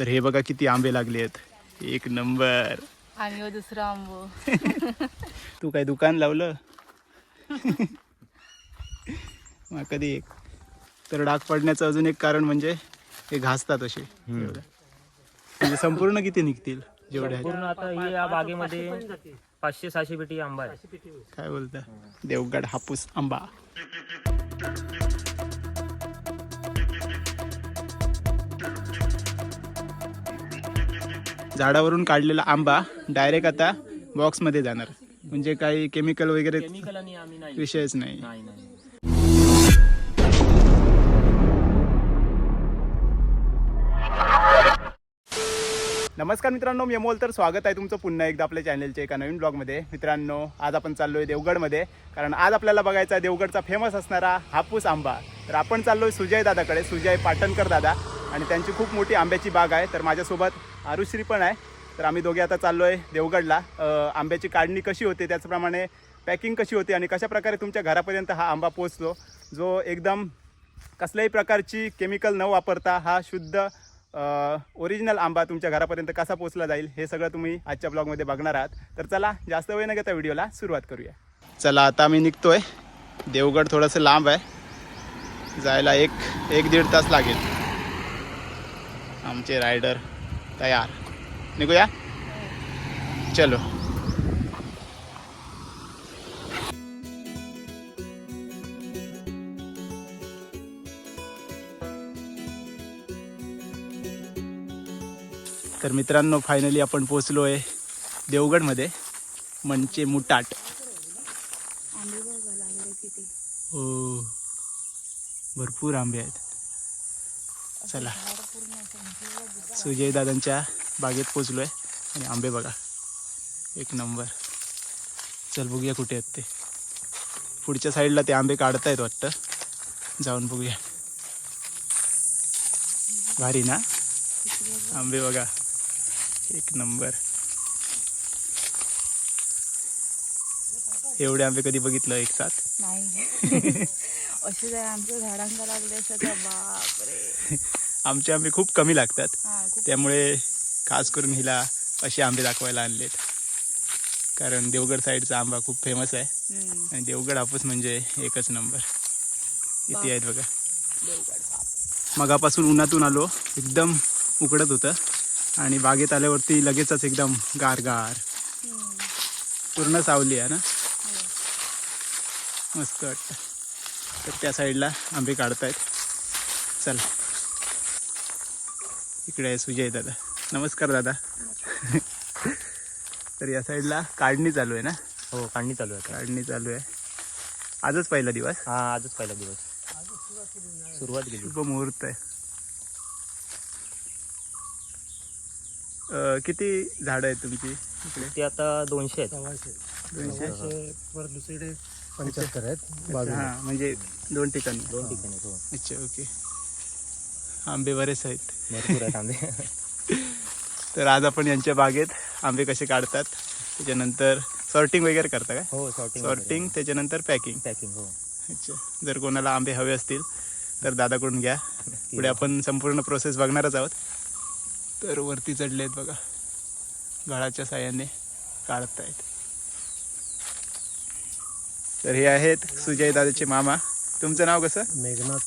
तर हे बघा किती आंबे लागले आहेत. एक नंबर. आणि हो दुसरा आंबो. तू काय दुकान लावलं? मग कधी एक. तर डाग पडण्याचं अजून एक कारण म्हणजे हे घासतात असे. म्हणजे संपूर्ण किती निघतील? जेवढे आहेत. पूर्ण आता ही या बागेमध्ये पाचशे सहाशे पेटी आंबा आहे काय बोलता? देवगड हापूस आंबा. झाडावरून काढलेला आंबा डायरेक्ट आता बॉक्समध्ये जाणार. म्हणजे काही केमिकल वगैरे विषयच नाही. नमस्कार मित्रांनो मी अमोल. तर स्वागत आहे तुमचं पुन्हा एकदा आपल्या चॅनलच्या एका नवीन ब्लॉगमध्ये. मित्रांनो आज आपण चाललो आहे देवगडमध्ये कारण आज आपल्याला बघायचा आहे देवगडचा फेमस असणारा हापूस आंबा. तर आपण चाललो आहे सुजय दादाकडे सुजय पाटणकर दादा. आणि त्यांची खूप मोठी आंब्याची बाग आहे तर माझ्यासोबत आरुश्री पण आहे. तर आम्ही दोघे आता चाललो आहे देवगडला आंब्याची काढणी कशी होते त्याचप्रमाणे पॅकिंग कशी होते आणि कशाप्रकारे तुमच्या घरापर्यंत हा आंबा पोचतो जो एकदम कसल्याही प्रकारची केमिकल न वापरता हा शुद्ध ओरिजिनल आंबा तुमच्या घरापर्यंत कसा पोचला जाईल हे सगळं तुम्ही आजच्या ब्लॉगमध्ये बघणार आहात. तर चला जास्त वेळ न घेता व्हिडिओला सुरुवात करूया. चला आता आम्ही निघतोय. देवगड थोडंसं लांब आहे. जायला एक एक दीड तास लागेल. आमचे रायडर तयार. निघूया? चलो. तर मित्रांनो फायनली आपण पोचलो आहे देवगडमध्ये. म्हणजे मुटाट. हो. भरपूर आंबे आहेत. चला. सुजय दादांच्या बागेत आहे आणि आंबे बघा. एक नंबर. चल बघूया कुठे आहेत ते. पुढच्या साईडला ते आंबे काढतायत वाटतं. जाऊन बघूया. भारी ना? आंबे बघा. एक नंबर. एवढे आंबे कधी बघितलं एक साथ? नाही. असे जर आमच्या झाडांका लागले असं तर बापरे. आमचे आंबे खूप कमी लागतात. हा खूप त्यामुळे खास करून हिला असे आंबे दाखवायला आणलेत. कारण देवगड साईडचा आंबा खूप फेमस आहे. हम्म, आणि देवगड हापूस म्हणजे एकच नंबर. किती आहेत बघा. देवगड. मगापासून उन्हातून आलो. एकदम उकडत होतं. आणि बागेत आल्यावरती लगेचच एकदम गार गार हम्म, पूर्ण सावली आहे ना. मस्त वाटतं. तर त्या साईडला आंबे काढतायत. चला. इकडे आहे सुजय दादा. नमस्कार दादा. तर या साईडला काढणी चालू आहे ना? हो काढणी चालू आहे. काढणी चालू आहे. आजच पहिला दिवस? हा आजच पहिला दिवस. सुरुवात केली. शुभ मुहूर्त आहे. अं, किती झाडं आहेत तुमची इकडे? ते आता दोनशे आहेत. दोनशे दुसरीकडे पंच्याहत्तर आहेत. हा म्हणजे दोन ठिकाणी. दोन ठिकाणी हो. अच्छा ओके. आंबे बरेच आहेत. भरपूर आहेत आंबे. तर आज आपण यांच्या बागेत आंबे कसे काढतात त्याच्यानंतर सॉर्टिंग वगैरे करता काय हो सॉर्टिंग सॉर्टिंग त्याच्यानंतर पॅकिंग पॅकिंग हो. अच्छा. जर कोणाला आंबे हवे असतील तर दादाकडून घ्या. पुढे आपण संपूर्ण प्रोसेस बघणारच आहोत. तर वरती चढले आहेत बघा. गळाच्या साह्याने काढतायत. तर हे आहेत सुजय दादाचे मामा. तुमचं नाव कसं? मेघनाथ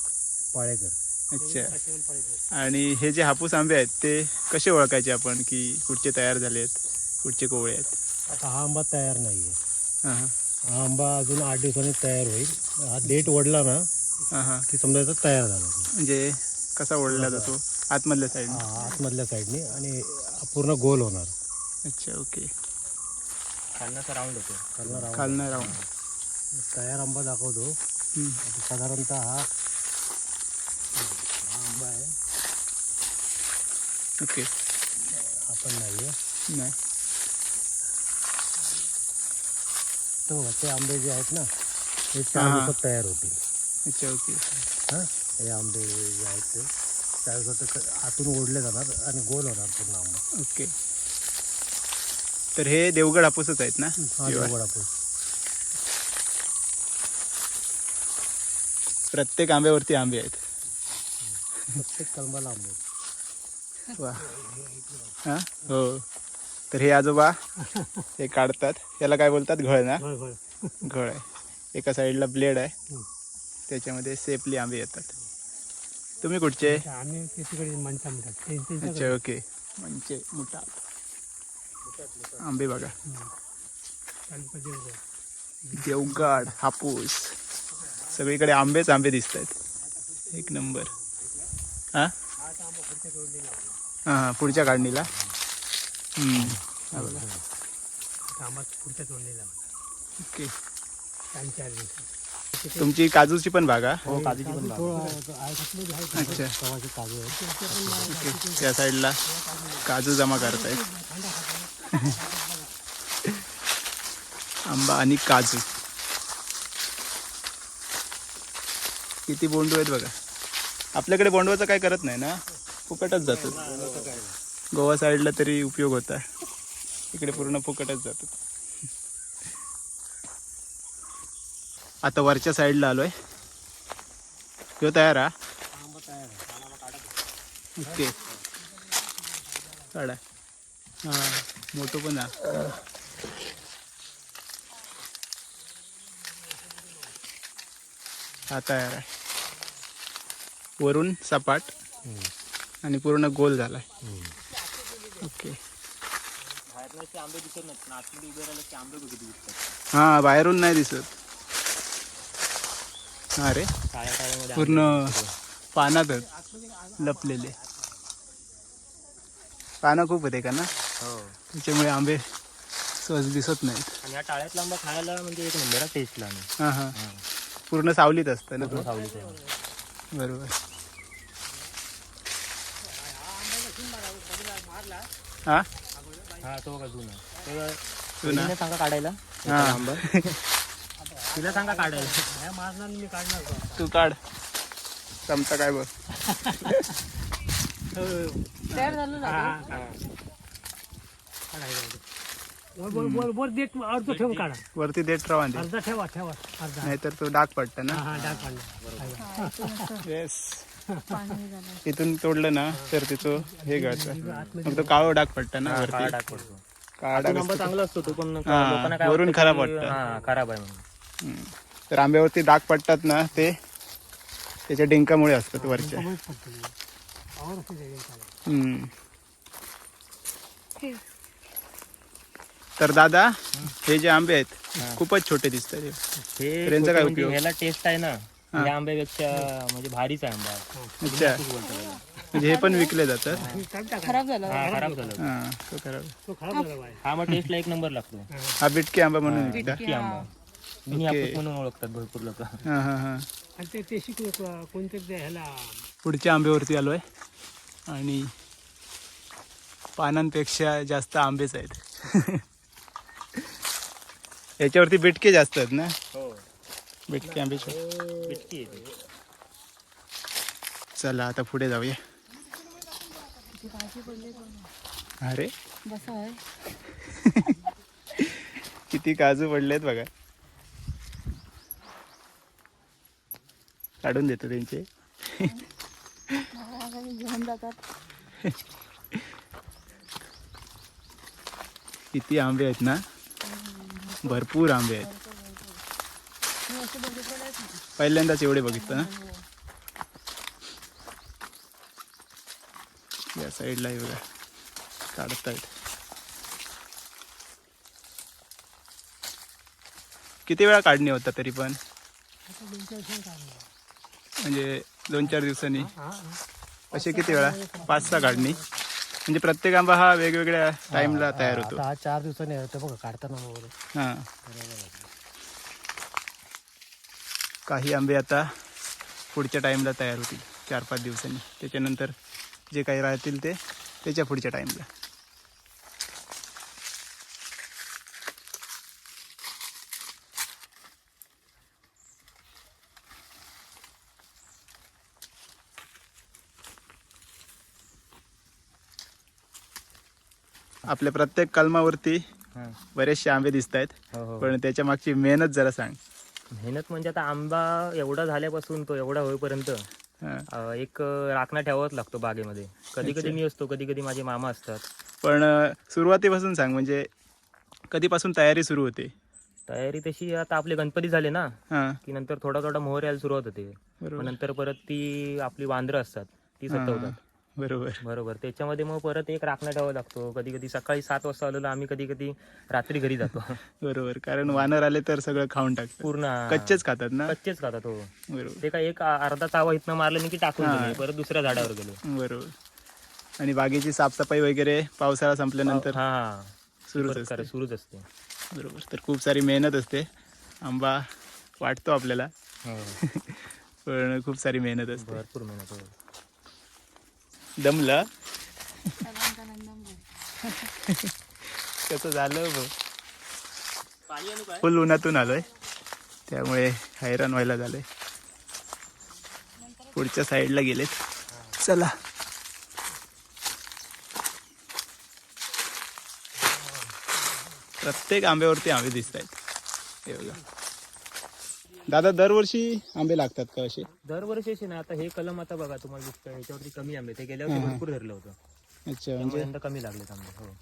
पाळेकर. अच्छा. आणि हे जे हापूस आंबे आहेत ते कसे ओळखायचे आपण की कुठचे तयार झाले आहेत कुठचे कोवळे आहेत? आता हा आंबा तयार नाही आहे हां. आंबा अजून आठ दिवसांनी तयार होईल. हा डेट ओढला ना हां हां. की समजायचं तयार झाला. म्हणजे कसा ओढला जातो? आतमधल्या साईडने हा आतमधल्या साईडने आणि पूर्ण गोल होणार. अच्छा ओके. खालनाचा राऊंड होतो खालनं राऊंड. खालनं राहून तयार आंबा दाखवतो. साधारणतः हा हा आंबा आहे. ओके. हा पण नाही आहे नाही. तर बघा ते आंबे जे आहेत ना हे हा, चार हा. दिवसात तयार होतील. अच्छा ओके. हां हे आंबे जे आहेत ते. आतून ओढले जाणार आणि गोल होणार पूर्ण आंबा. ओके. तर हे देवगड हापूसच आहेत ना? हा देवगड हापूस. प्रत्येक आंब्यावरती आंबे आहेत. प्रत्येक कलमाला आंबे वा. हा? हो. तर हे आजोबा हे काढतात. याला काय बोलतात? घळ ना? घळ आहे. एका साईडला ब्लेड आहे. त्याच्यामध्ये सेफली आंबे येतात. तुम्ही कुठचे? आम्ही तिकडे माणसा म्हणतात अच्छा ओके. म्हणजे मोठा आंबे बघा देवगड हापूस. सगळीकडे आंबेच आंबे दिसत आहेत एक नंबर. हा? हा हा, पुढच्या काढणीला. हम्म, हा बघा. कामात पुढच्या तोडलेला ओके. तीन चार दिवस तुमची काजूची पण बागा हो? काजूची पण बाग. अच्छा. काजू आहे त्या साईडला काजू जमा करतायत. आंबा आणि काजू. किती बोंडू आहेत बघा. आपल्याकडे बोंडवाचं काय करत नाही ना? फुकटच जातो. गोवा साईडला तरी उपयोग होता. इकडे पूर्ण फुकटच जातो. आता वरच्या साईडला आलोय. ह्यो तयार हा? ओके. काढा. हा मोठं पण हा. हा तयार आहे. वरून सपाट आणि पूर्ण गोल झालाय. ओके. बाहेरनं असे आंबे दिसत नाहीत. पण आतमध्ये उभे राहिले की आंबे बघितले दिसतात. हा बाहेरून नाही दिसत. हा रे. पूर्ण पानातच लपलेले. पानं खूप होते का ना हो. त्याच्यामुळे आंबे सहज दिसत नाहीत. आणि या टाळ्यातला आंबा खायला म्हणजे एक नंबर टेस्टला हा हा. पूर्ण सावलीत असतं ना तो. बरोबर. हा? हा तो का जुना. तो जुना. तिला सांगा काढायला. हा. आंबा तिला सांगा काढायला. मारणार मी काढणार तू काढ. चमचा काय बघ. तयार झालं ना अर्ध काढा. वरती देत राहा दे अर्धा ठेवा ठेवा अर्धा. नाहीतर तो डाग पडत ना? हा डाग काढला येस पाणी झालं. इथून तोडलं ना तर तिथं हे गळतं. मग तो काळो डाग पडत ना काळा वरती? डाग पडतो. काळा डाग. चांगला असतो तो पण लोकांना काय वरून वाटतं खराब की, वाटतं. हा खराब आहे म्हणून. हम्म. तर आंब्यावरती डाग पडतात ना ते त्याच्या डिंकामुळे असतात वरच्या काढा हम्म. तर दादा हे जे आंबे आहेत खूपच छोटे दिसतात हे. हे तर यांचा छोटे काय उपयोग? ह्याला टेस्ट आहे ना. या आंब्यापेक्षा म्हणजे भारीच आहे आंबा. अच्छा. म्हणजे हे पण विकले जातात? खराब झालं. हा खराब झालं. हा तो खराब. तो खराब झाला बाय हा मग टेस्टला एक नंबर लागतो. हा. बिटकी आंबा म्हणून विकता की आंबा. Mini okay. हापूस म्हणून ओळखतात भरपूर लोक. हा हा हा. आणि ते ते शिकलो कोणतरी ह्याला पुढच्या आंब्यावरती आलोय. आणि पानांपेक्षा जास्त आंबेच आहेत. याच्यावरती बिटके जास्त आहेत ना? हो. बिटके आंबे छोटे. बिटकी आहे ती. चला आता पुढे जाऊया. अरे. बसा किती काजू पडलेत बघा. काढून देतो त्यांचे. घेऊन जातात किती आंबे आहेत ना? भरपूर आंबे आहेत. पहिल्यांदाच एवढे बघितलं ना? या साईडला हे काढत काढतायत. किती वेळा काढणी होता तरी पण? म्हणजे दोन चार दिवसांनी. असे किती वेळा? पाच सहा काढणी. म्हणजे प्रत्येक आंबा हा वेगवेगळ्या टाइमला तयार होतो. हा चार दिवसांनी होतं बघा काढताना वगैरे. हा. काही आंबे आता पुढच्या टाइमला तयार होतील चार पाच दिवसांनी. त्याच्यानंतर जे काही राहतील ते त्याच्या पुढच्या टाइमला आपल्या प्रत्येक कलमावरती हा. बरेचसे आंबे दिसत आहेत. हो, हो. पण त्याच्या मागची मेहनत जरा सांग. मेहनत म्हणजे आता आंबा एवढा झाल्यापासून तो एवढा होईपर्यंत हा. एक राखणा ठेवावाच लागतो बागेमध्ये. कधी कधी. मी असतो कधी कधी माझे मामा असतात. पण सुरुवातीपासून सांग म्हणजे कधीपासून तयारी सुरू होते? तयारी तशी आता आपले गणपती झाले ना हां. की नंतर थोडा थोडा मोहर यायला सुरुवात होते. नंतर परत ती आपली वांद्र असतात ती हां, सटवतात बरोबर. बरोबर. त्याच्यामध्ये मग परत एक राखणा ठेवावा लागतो. कधी कधी सकाळी सात वाजता आलेलो आम्ही कधी कधी रात्री घरी जातो. बरोबर. कारण वानर आले तर सगळं खाऊन टाकतात. पूर्ण कच्चेच खातात ना? कच्चेच खातात हो. बरोबर. ते काय एक अर्धा चावा इथनं मारलं नाही की टाकून परत दुसऱ्या झाडावर गेलो. बरोबर. आणि बागेची साफसफाई वगैरे पावसाळा संपल्यानंतर हा. सुरूच सुरूच असते. बरोबर. तर खूप सारी मेहनत असते. आंबा वाटतो आपल्याला. हो. पण खूप सारी मेहनत असते. भरपूर मेहनत हो. दमलं. कसं झालं फुल उन्हातून आलोय. त्यामुळे हैराण व्हायला झालंय. पुढच्या साईडला गेलेत. चला. प्रत्येक आंब्यावरती आंबे दिसत आहेत हे बघा. दादा दरवर्षी आंबे लागतात का असे? दरवर्षीची ना आता हे कलम आता बघा तुम्हाला दिसतं ह्याच्यावरती कमी आंबे. ते गेल्या हा, वर्षी हा. भरपूर धरलं होतं. अच्छा त्यामुळे म्हणजे यंदा कमी लागलेत आंबे हो.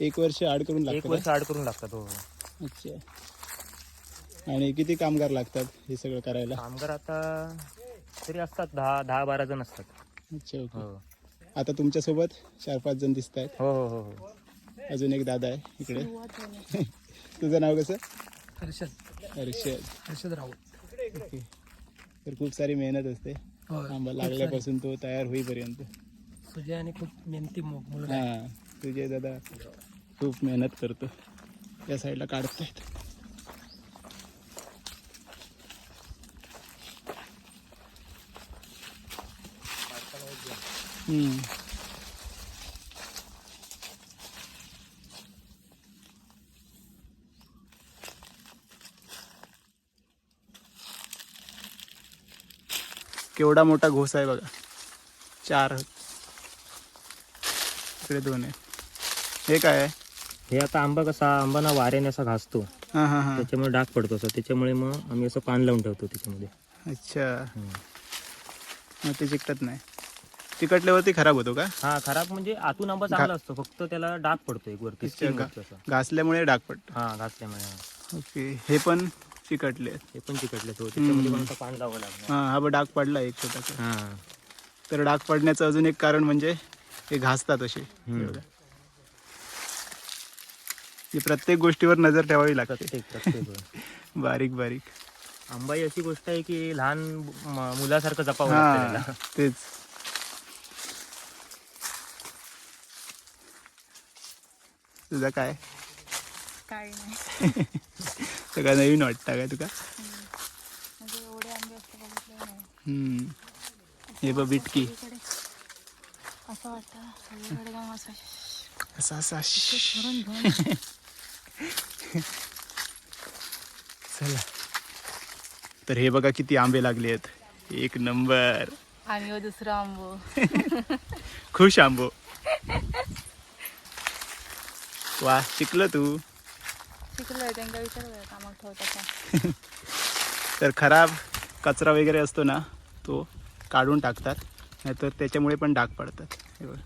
एक वर्ष आड करून एक लागतात वर्ष आड करून लागतात हो का? अच्छा. आणि किती कामगार लागतात हे सगळं करायला? कामगार आता तरी असतात दहा दहा बारा जण असतात. अच्छा ओके. हो. आता तुमच्यासोबत चार पाच जण दिसत आहेत हो हो हो हो. अजून एक दादा आहे इकडे. तुझं नाव कसं? हर्षद. हर्षद. हर्षद राऊत. ओके. तर खूप सारी मेहनत असते. आंबा लागल्यापासून तो तयार होईपर्यंत. सुजय आणि खूप मेहनती मु- मुलगा आहे. हां. तुझे दादा खूप मेहनत करतो. या साईडला काढतायत. हम्म. केवढा मोठा घोस आहे बघा. चार. इकडे दोन आहेत. हे काय आहे? हे आता आंबा कसा आंबा ना वाऱ्याने असा घासतो. हां हां हां. त्याच्यामुळे डाग पडतो असं. त्याच्यामुळे मग आम्ही असं पान लावून ठेवतो त्याच्यामध्ये. अच्छा. हम्म. मग ते चिकटत नाही. चिकटल्यावरती खराब होतो का? हा खराब म्हणजे आतून आंबा चांगला असतो. फक्त त्याला डाग पडतो एक वरती अच्छा, skin का? वरती असा. घासल्यामुळे डाग पडतो. हा घासल्यामुळे हा. ओके. हे पण चिकटले. ते पण चिकटले तो त्याच्यामध्ये पण आता पान लावावं लागणार. हां हा बघ डाग पडला एक छोटासा. हा. तर डाग पडण्याचं अजून एक कारण म्हणजे हे घासतात असे. ही प्रत्येक गोष्टीवर नजर ठेवावी लागते. प्रत्येक प्रत्येक. बारीक बारीक. आंबा ही अशी गोष्ट आहे की लहान म- मुलासारखं जपावं लागतं हा त्याला. तेच. तुझं काय? काही नाही. सगळं नवीन वाटतं काय तुका. म्हणजे हम्म. हे बघ बिटकी. असं वाटतं. सगळीकडे जाऊन असं असा असा भरून घेऊन चला. तर हे बघा किती आंबे लागले आहेत. एक नंबर. आणि ह्यो दुसरा आंबो. खुश आंबो. वा शिकलो तू. शिकलोय त्यांना विचारलं कामात ठेवतात का? तर खराब कचरा वगैरे असतो ना तो काढून टाकतात. नाहीतर त्याच्यामुळे पण डाग पडतात. हे बघ.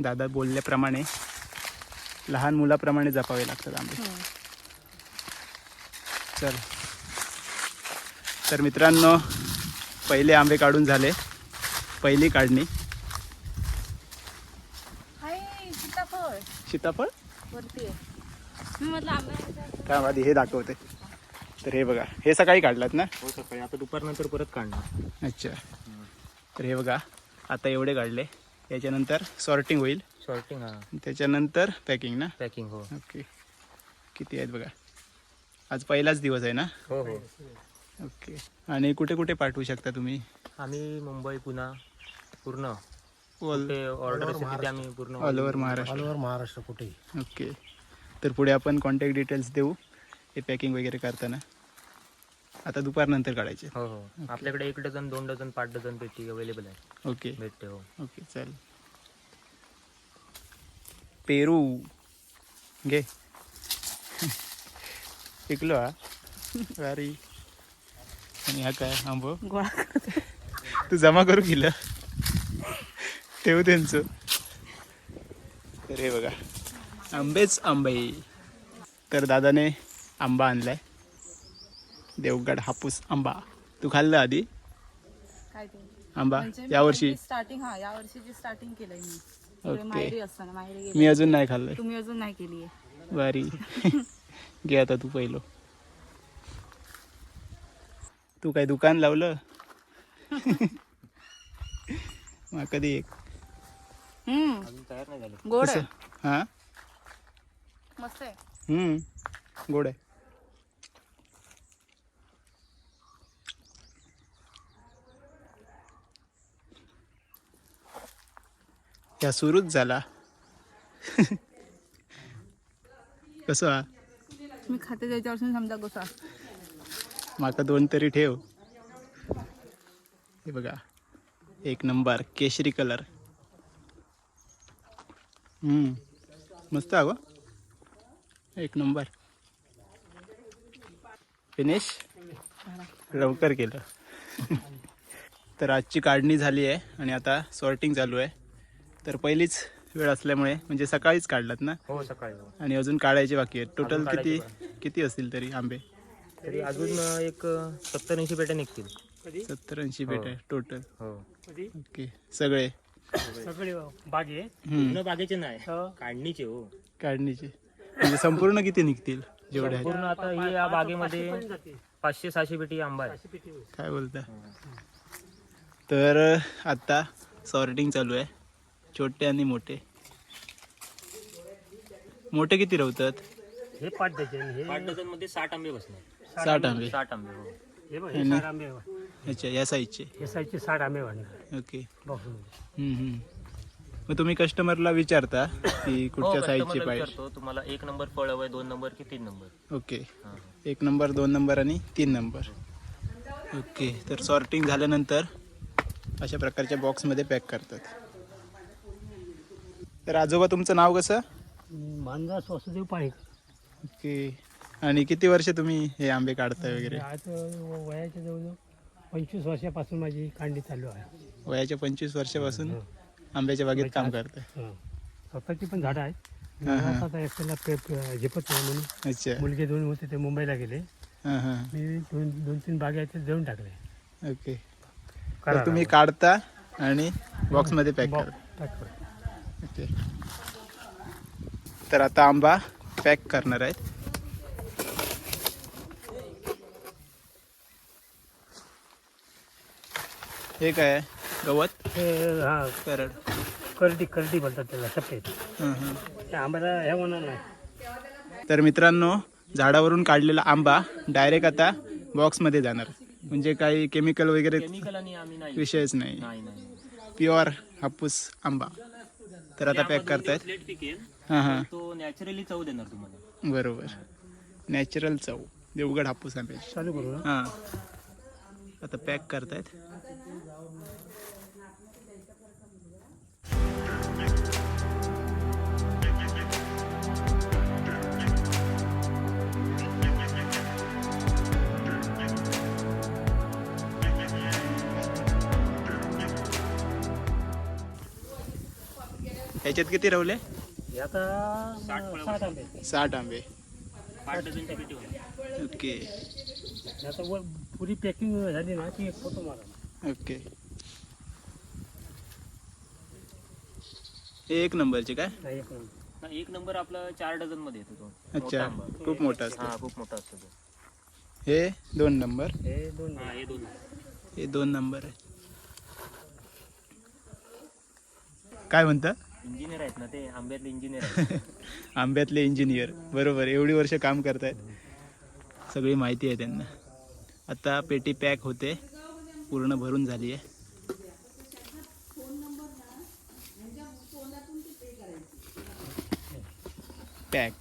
दादा बोलल्याप्रमाणे लहान मुलाप्रमाणे जपावे लागतात आंबे. हम्म. चल. तर मित्रांनो पहिले आंबे काढून झाले. पहिली काढणी. हाय सीताफळ. सीताफळ? वरती आहे. मी म्हटलं आंबे काय आधी हे दाखवते. तर हे बघा हे सकाळी काढलात ना? हो सकाळी आता दुपारनंतर परत काढणार. अच्छा. तर हे बघा आता एवढे काढले. याच्यानंतर सॉर्टिंग होईल. शॉर्टिंग हा. त्याच्यानंतर पॅकिंग ना? पॅकिंग हो. ओके किती आहेत बघा? आज पहिलाच दिवस आहे ना? हो हो. ओके आणि कुठे कुठे पाठवू शकता तुम्ही? आम्ही मुंबई पुणा पूर्ण. ऑर्डर आम्ही पूर्ण all over Maharashtra. All over Maharashtra कुठेही. ओके तर पुढे आपण कॉन्टॅक्ट डिटेल्स देऊ. हे पॅकिंग वगैरे करताना. आता दुपारनंतर काढायचे. हो हो. आपल्याकडे एक डझन दोन डझन पाच डझन पेटी अवेलेबल आहे. ओके भेटते हो. ओके चालेल. पेरू. घे. शिकलो हा. भारी. आणि हा काय? आंबो. तू जमा करू गेलं ठेवू त्यांचं. तर हे बघा. आंबेच आंबे. तर दादाने आंबा आणलाय. देवगड हापूस आंबा. तू खाल्लं आधी? काय ते? आंबा? म्हणजे यावर्षी? स्टार्टिंग हा या वर्षीची स्टार्टिंग केलंय मी. ओके. माहेरी असताना माहेरी गेले. मी अजून नाही खाल्लंय. तुम्ही अजून नाही केली आहे. बारी. घे आता तू पहिलं. तू काय दुकान लावलं? मग कधी एक? हम्म. अजून तयार नाही झाले. गोड आहे. हा? मस्त आहे. हम्म. गोड आहे. या सुरूच झाला. कसं? हा मी खाते त्याच्यापासून समजा कसा माका दोन तरी ठेव. हे बघा. एक नंबर केशरी कलर. मस्त अगो. एक नंबर. फिनिश. लवकर केलं. तर आजची काढणी झाली आहे आणि आता सॉर्टिंग चालू आहे. तर पहिलीच वेळ असल्यामुळे म्हणजे सकाळीच काढलात ना? हो सकाळी. हो. आणि अजून काढायचे बाकी आहेत टोटल किती किती असतील तरी आंबे? तरी अजून एक सत्तर ऐंशी पेट्या निघतील. सत्तर ऐंशी पेट आहे टोटल हो. ओके सगळे? सगळे. बागे? हम्म. पूर्ण बागेचे नाही. काढणीचे हो. काढणीचे. म्हणजे संपूर्ण किती निघतील? जेवढे आहेत. पूर्ण आता ही या बागेमध्ये पाचशे सहाशे पेटी आंबा आहे. काय बोलता? तर आता सॉर्टिंग चालू आहे. छोटे आणि मोठे. मोठे किती रवतात? हे पाच डझन हे पाच डझनमध्ये साठ आंबे बसणार. साठ आंबे. साठ आंबे हो. हे बघ हे साठ आंबे अच्छा या साईजचे हे साईजचे साठ आंबे वाढणार ओके. बॉक्समध्ये हम्म, हम्म. मग तुम्ही कस्टमरला विचारता की हो, कुठच्या साईजची पाहिजे तुम्हाला एक नंबर फळ हवंय दोन नंबर की तीन नंबर ओके. हा. एक नंबर दोन नंबर आणि तीन नंबर ओके. तर सॉर्टिंग झाल्यानंतर अशा प्रकारच्या बॉक्समध्ये पॅक करतात. तर आजोबा तुमचं नाव कसं? मांजा वासुदेव पाणीकर ओके. आणि किती वर्ष तुम्ही हे आंबे काढताय वगैरे? आज वयाच्या जवळजवळ पंचवीस वर्षापासून माझी कांडी चालू आहे. वयाच्या पंचवीस वर्षापासून आंब्याच्या बागेत काम करताय. हं. स्वतःची पण झाडं आहेत. हां, हां. आता एकट्याला पे पे- झेपत नाही म्हणून. अच्छा. मुलगे दोन होते ते मुंबईला गेले. हां हां. मी दोन दोन तीन बागे आहेत ते टाकले. ओके. तर तुम्ही काढता आणि बॉक्समध्ये पॅक बॉ- करता पॅक कर. ओके. तर आता आंबा पॅक करणार आहेत. हे काय आहे? गवत? हे हा. करड. करडी करडी बोलतात त्याला सफेद. हं, हं. आंब्याला हे होणार नाही. तर मित्रांनो झाडावरून काढलेला आंबा डायरेक्ट आता बॉक्समध्ये जाणार. म्हणजे काही केमिकल वगैरे केमिकल आणि आम्ही नाही. विषयच नाही. नाही नाही. प्युअर हापूस आंबा. तर आता पॅक करतायत. प्लेट हां हां. तो नॅचरली चव देणार तुम्हाला. बरोबर. नॅचरल चव. देवगड हापूस आंब्याची. चालू करू ना. हां. आता पॅक करतायत. ह्याच्यात किती रवले? हे आता. साठ आंबे. ओके. पुरी पॅकिंग झाली ना की एक फोटो मारा ओके. हे एक नंबरचे काय? नाही एक नंबर. एक नंबर आपला चार डझनमध्ये येतो तो. मोठा अच्छा आंबा. खूप मोठा असतो. हा खूप मोठा असतो तो. हे दोन नंबर? हे दोन हा हे दोन हे दोन नंबर आहे. काय म्हणता? इंजिनियर आहेत ना ते आंब्यातले इंजिनियर आंब्यातले इंजिनियर बरोबर एवढी वर्ष काम करतायत. सगळी माहिती आहे त्यांना. आता पेटी पॅक होते. पूर्ण भरून झाली आहे. पॅक.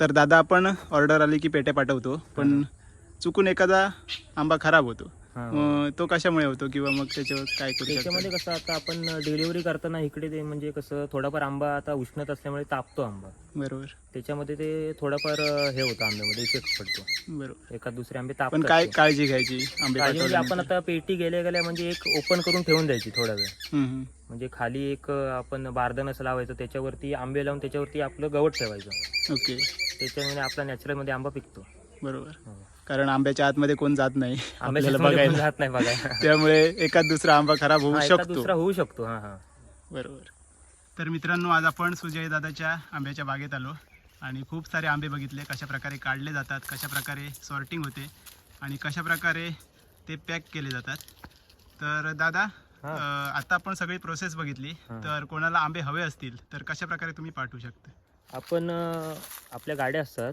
तर दादा आपण ऑर्डर आली की पेट्या पाठवतो. पण चुकून एखादा आंबा खराब होतो. तो कशामुळे होतो किंवा मग त्याच्यावर काय करू शकतो? त्याच्यामध्ये कसं आता आपण डिलिव्हरी करताना इकडे ते म्हणजे कसं थोडाफार आंबा आता उष्णत असल्यामुळे तापतो आंबा. बरोबर. त्याच्यामध्ये ते थोडाफार अं, हे होतं आंब्यामध्ये इफेक्ट पडतो. बरोबर. एखाद दुसरे आंबे पण तापतात काय. काळजी घ्यायची आंबे म्हणजे आपण पाठवल्यानंतर? आता पेटी गेल्या गेल्या म्हणजे एक ओपन करून ठेवून द्यायची थोडा वेळ. हम्म, हम्म. म्हणजे खाली एक अं, आपण बारदान असं लावायचं त्याच्यावरती आंबे लावून त्याच्यावरती आपलं गवत ठेवायचं. ओके. त्याच्यामध्ये आपला नॅचरलमध्ये आंबा पिकतो. बरोबर. कारण आंब्याच्या आतमध्ये कोण जात नाही. आपल्याला बघायला. जात नाही बघायला. त्यामुळे एखाद दुसरा आंबा खराब होऊ हा, एखाद शकतो. दुसरा होऊ शकतो हा हा. बरोबर. तर मित्रांनो आज आपण सुजय दादाच्या आंब्याच्या बागेत आलो आणि खूप सारे आंबे बघितले कशा प्रकारे काढले जातात कशा प्रकारे सॉर्टिंग होते आणि कशा प्रकारे ते पॅक केले जातात. तर दादा हा. अं, आता आपण सगळी प्रोसेस बघितली. हा. तर कोणाला आंबे हवे असतील तर कशा प्रकारे तुम्ही पाठवू शकता? आपण अं, आपल्या गाड्या असतात.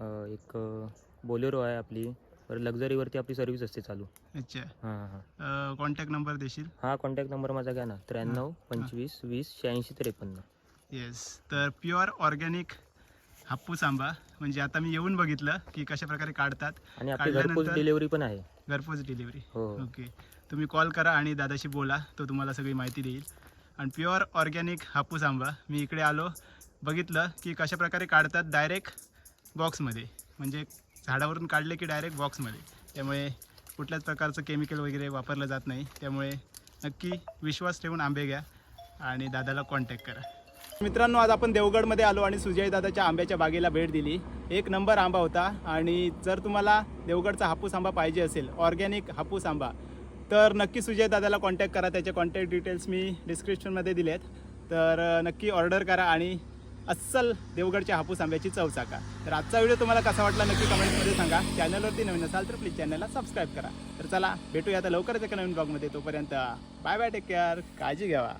एक बोलेरो आहे आपली. लक्झरीवरती आपली सर्व्हिस असते चालू. अच्छा. हां हां. कॉन्टॅक्ट नंबर देशील? हा कॉन्टॅक्ट नंबर माझा घ्या ना. त्र्याण्णव पंचवीस वीस शहाऐंशी त्रेपन्न. येस तर प्युअर ऑर्गॅनिक हापूस आंबा म्हणजे आता मी येऊन बघितलं की कशा प्रकारे काढतात. आणि आपली घरपोच काढल्यानंतर- डिलिव्हरी पण आहे. घरपोच डिलिव्हरी हो. ओके तुम्ही कॉल करा आणि दादाशी बोला. तो तुम्हाला सगळी माहिती देईल. आणि प्युअर ऑर्गॅनिक हापूस आंबा मी इकडे आलो बघितलं की कशा प्रकारे काढतात. डायरेक्ट बॉक्समध्ये. म्हणजे झाडावरून काढले की डायरेक्ट बॉक्समध्ये. त्यामुळे कुठल्याच प्रकारचं केमिकल वगैरे वापरलं जात नाही. त्यामुळे नक्की विश्वास ठेवून आंबे घ्या आणि दादाला कॉन्टॅक्ट करा. मित्रांनो आज आपण देवगडमध्ये आलो आणि सुजय दादाच्या आंब्याच्या बागेला भेट दिली. एक नंबर आंबा होता. आणि जर तुम्हाला देवगडचा हापूस आंबा पाहिजे असेल ऑर्गॅनिक हापूस आंबा तर नक्की सुजय दादाला कॉन्टॅक्ट करा. त्याचे कॉन्टॅक्ट डिटेल्स मी डिस्क्रिप्शनमध्ये दिलेत. तर नक्की ऑर्डर करा आणि अस्सल देवगडच्या हापूस आंब्याची चव चाका. तर आजचा व्हिडिओ तुम्हाला कसा वाटला नक्की कमेंट्समध्ये सांगा. चॅनलवरती नवीन असाल तर प्लीज चॅनलला सबस्क्राईब करा. तर चला भेटूया आता लवकरच एका नवीन ब्लॉगमध्ये तोपर्यंत बाय बाय टेक केअर काळजी घ्यावा.